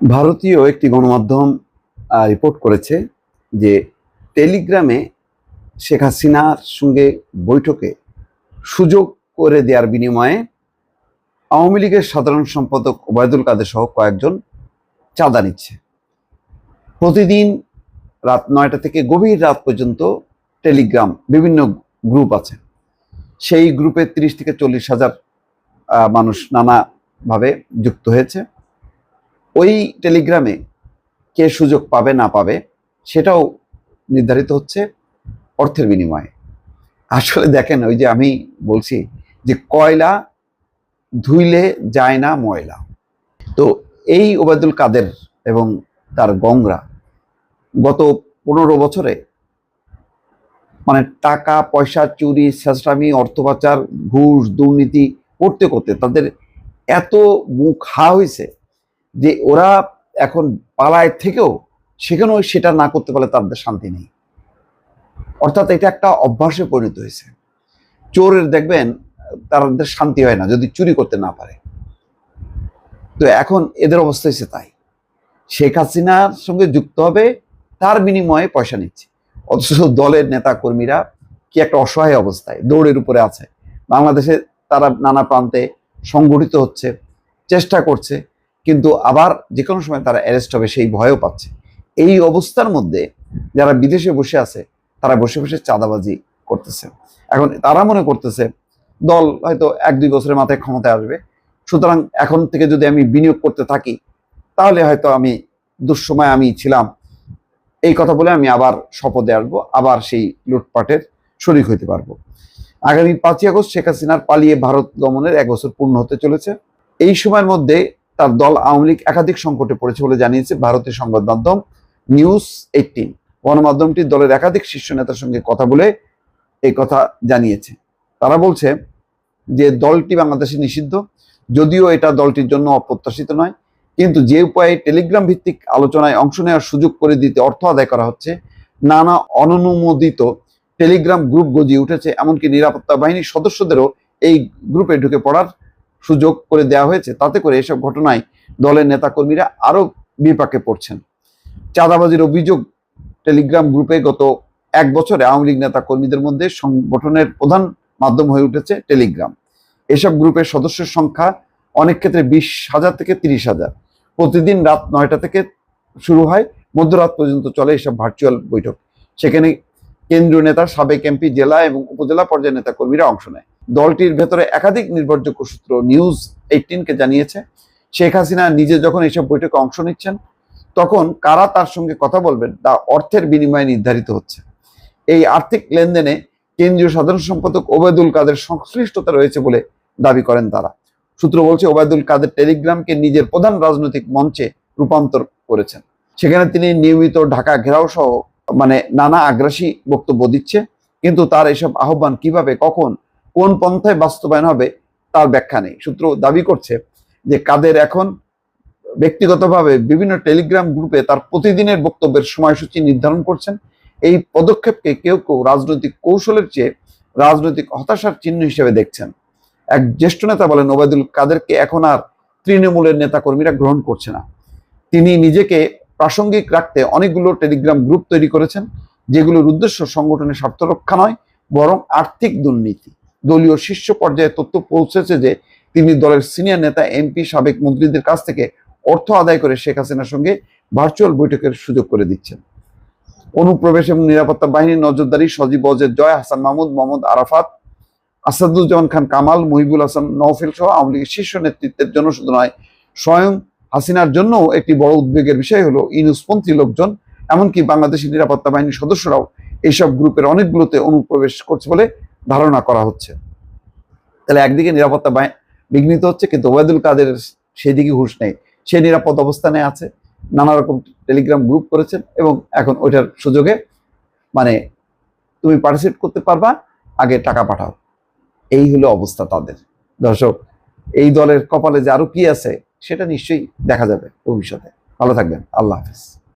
ভারতীয় একটি গণমাধ্যম রিপোর্ট করেছে যে টেলিগ্রামে শেখ হাসিনার সঙ্গে বৈঠকে সুযোগ করে দেওয়ার বিনিময়ে আওয়ামী লীগের সাধারণ সম্পাদক ওবায়দুল কাদের সহ কয়েকজন চাঁদা নিচ্ছে। প্রতিদিন রাত নয়টা থেকে গভীর রাত পর্যন্ত টেলিগ্রাম বিভিন্ন গ্রুপ আছে। সেই গ্রুপে তিরিশ থেকে চল্লিশ হাজার মানুষ নানাভাবে যুক্ত হয়েছে। ওই টেলিগ্রামে কে সুযোগ পাবে, না পাবে, সেটাও নির্ধারিত হচ্ছে অর্থের বিনিময়ে। আসলে দেখেন, ওই যে আমি বলছি যে কয়লা ধুইলে যায় না ময়লা। তো এই ওবায়দুল কাদের এবং তার গংরা গত পনেরো বছরে মানে টাকা, পয়সা, চুরি ছেঁচড়ামি অর্থ পাচার, ঘুষ, দুর্নীতি করতে করতে তাদের এত মুখ হা হয়েছে যে ওরা এখন পালায় থেকেও সেখানেও সেটা না করতে পারলে তাদের শান্তি নেই। অর্থাৎ এটা একটা অভ্যাসে পরিণত হয়েছে। চোরের দেখবেন, তাদের শান্তি হয় না যদি চুরি করতে না পারে। তো এখন এদের অবস্থা হয়েছে তাই। শেখ হাসিনার সঙ্গে যুক্ত হবে, তার বিনিময়ে পয়সা নিচ্ছে। অথচ দলের নেতা কর্মীরা কি একটা অসহায় অবস্থায়, দৌড়ের উপরে আছে। বাংলাদেশে তারা নানা প্রান্তে সংগঠিত হচ্ছে, চেষ্টা করছে। কিন্তু আবার যে কোনো সময় তারা অ্যারেস্ট হবে সেই ভয়ও পাচ্ছে। এই অবস্থার মধ্যে যারা বিদেশে বসে আছে, তারা বসে বসে চাঁদাবাজি করতেছে। এখন তারা মনে করতেছে, দল হয়তো এক দুই বছরের মাথায় ক্ষমতায় আসবে। সুতরাং এখন থেকে যদি আমি বিনিয়োগ করতে থাকি, তাহলে হয়তো আমি দুঃসময় আমি ছিলাম। এই কথা বলে আমি আবার শপথে আসব, আবার সেই লুটপাটের শরিক হইতে পারব। আগামী পাঁচই আগস্ট শেখ হাসিনার পালিয়ে ভারত গমনের এক বছর পূর্ণ হতে চলেছে। এই সময়ের মধ্যে তার দল আওয়ামী লীগ একাধিক সংকটে পড়েছে বলে জানিয়েছে ভারতের সংবাদ মাধ্যম নিউজ এইটিন গণমাধ্যমটি দলের একাধিক শীর্ষ নেতার সঙ্গে কথা বলে এই কথা জানিয়েছে। তারা বলছে যে দলটি বাংলাদেশে নিষিদ্ধ, যদিও এটা দলটির জন্য অপ্রত্যাশিত নয়, কিন্তু যে উপায়ে টেলিগ্রাম ভিত্তিক আলোচনায় অংশ নেওয়ার সুযোগ করে দিতে অর্থ আদায় করা হচ্ছে, নানা অননুমোদিত টেলিগ্রাম গ্রুপ গজিয়ে উঠেছে, এমনকি নিরাপত্তা বাহিনীর সদস্যদেরও এই গ্রুপে ঢুকে পড়ার সুযোগ করে দেওয়া হয়েছে, তাতে করে এসব ঘটনায় দলের নেতাকর্মীরা আরও বিপাকে পড়ছেন। চাঁদাবাজির অভিযোগ টেলিগ্রাম গ্রুপে গত এক বছরে আওয়ামী লীগ নেতা কর্মীদের মধ্যে সংগঠনের প্রধান মাধ্যম হয়ে উঠেছে টেলিগ্রাম। এসব গ্রুপের সদস্যের সংখ্যা অনেক ক্ষেত্রে বিশ হাজার থেকে তিরিশ হাজার। প্রতিদিন রাত নয়টা থেকে শুরু হয়, মধ্যরাত পর্যন্ত চলে এসব ভার্চুয়াল বৈঠক। সেখানে কেন্দ্রীয় নেতা, সাবেক এমপি, জেলা এবং উপজেলা পর্যায়ের নেতা কর্মীরা অংশ নেয়। দলটির ভেতরে একাধিক নির্ভরযোগ্য সূত্র নিউজ এইটিনকে জানিয়েছে, শেখ হাসিনা নিজে যখন এইসব বৈঠকে অংশ নিচ্ছেন, তখন কারা তার সঙ্গে কথা বলবেন তা অর্থের বিনিময়ে নির্ধারিত হচ্ছে। এই আর্থিক লেনদেনে কেন্দ্রীয় সাধারণ সম্পাদক ওবায়দুল কাদের সংশ্লিষ্টতা রয়েছে বলে দাবি করেন তারা। সূত্র বলছে, ওবায়দুল কাদের টেলিগ্রামকে নিজের প্রধান রাজনৈতিক মঞ্চে রূপান্তর করেছেন। সেখানে তিনি নিয়মিত ঢাকা ঘেরাও সহ মানে নানা আগ্রাসী বক্তব্য দিচ্ছে, কিন্তু তার এসব আহ্বান কীভাবে, কখন কোন পন্থায় বাস্তবায়ন হবে তার ব্যাখ্যা নেই। সূত্র দাবি করছে যে কাদের এখন ব্যক্তিগতভাবে বিভিন্ন টেলিগ্রাম গ্রুপে তার প্রতিদিনের বক্তব্যের সময়সূচি নির্ধারণ করছেন। এই পদক্ষেপকে কেউ কেউ রাজনৈতিক কৌশলের চেয়ে রাজনৈতিক হতাশার চিহ্ন হিসেবে দেখছেন। এক জ্যেষ্ঠ নেতা বলেন, ওবায়দুল কাদেরকে এখন আর তৃণমূলের নেতাকর্মীরা গ্রহণ করছে না। তিনি নিজেকে প্রাসঙ্গিক রাখতে অনেকগুলো টেলিগ্রাম গ্রুপ তৈরি করেছেন, যেগুলোর উদ্দেশ্য সংগঠনের স্বার্থ রক্ষা নয়, বরং আর্থিক দুর্নীতি। দলীয় শীর্ষ পর্যায়ে তথ্য পৌঁছেছে যে তিনি দলের সিনিয়র নেতা, এমপি, সাবেক মন্ত্রীদের কাছ থেকে অর্থ আদায় করে শেখ হাসিনার সঙ্গে ভার্চুয়াল বৈঠকের সুযোগ করে দিচ্ছেন। অনুপ্রবেশ এবং নিরাপত্তা বাহিনীর নজরদারি, সজীব অজের জয়, হাসান মাহমুদ, মোহাম্মদ আরাফাত, আসাদুজ্জামান খান কামাল, মহিবুল হাসান নওফেল সহ আওয়ামী লীগের শীর্ষ নেতৃত্বের জন্য শুধু নয় স্বয়ং হাসিনার জন্য একটি বড় উদ্বেগের বিষয় হলো ইনুসপন্থী লোকজন, এমনকি বাংলাদেশের নিরাপত্তা বাহিনীর সদস্যরাও এইসব গ্রুপের অনেকগুলোতে অনুপ্রবেশ করছে বলে ধারণা করা হচ্ছে। তাহলে একদিকে নিরাপত্তা বিঘ্নিত হচ্ছে, কিন্তু ওবায়দুল কাদের সেদিকে হুঁশ নেই। সে নিরাপদ অবস্থানে আছে, নানা রকম টেলিগ্রাম গ্রুপ করেছেন এবং এখন ওইটার সুযোগে মানে তুমি পার্টিসিপেট করতে পারবা, আগে টাকা পাঠাও। এই হলো অবস্থা তাদের। দর্শক, এই দলের কপালে যে আরও কি আছে, সেটা নিশ্চয়ই দেখা যাবে ভবিষ্যতে। ভালো থাকবেন। আল্লাহ হাফিজ।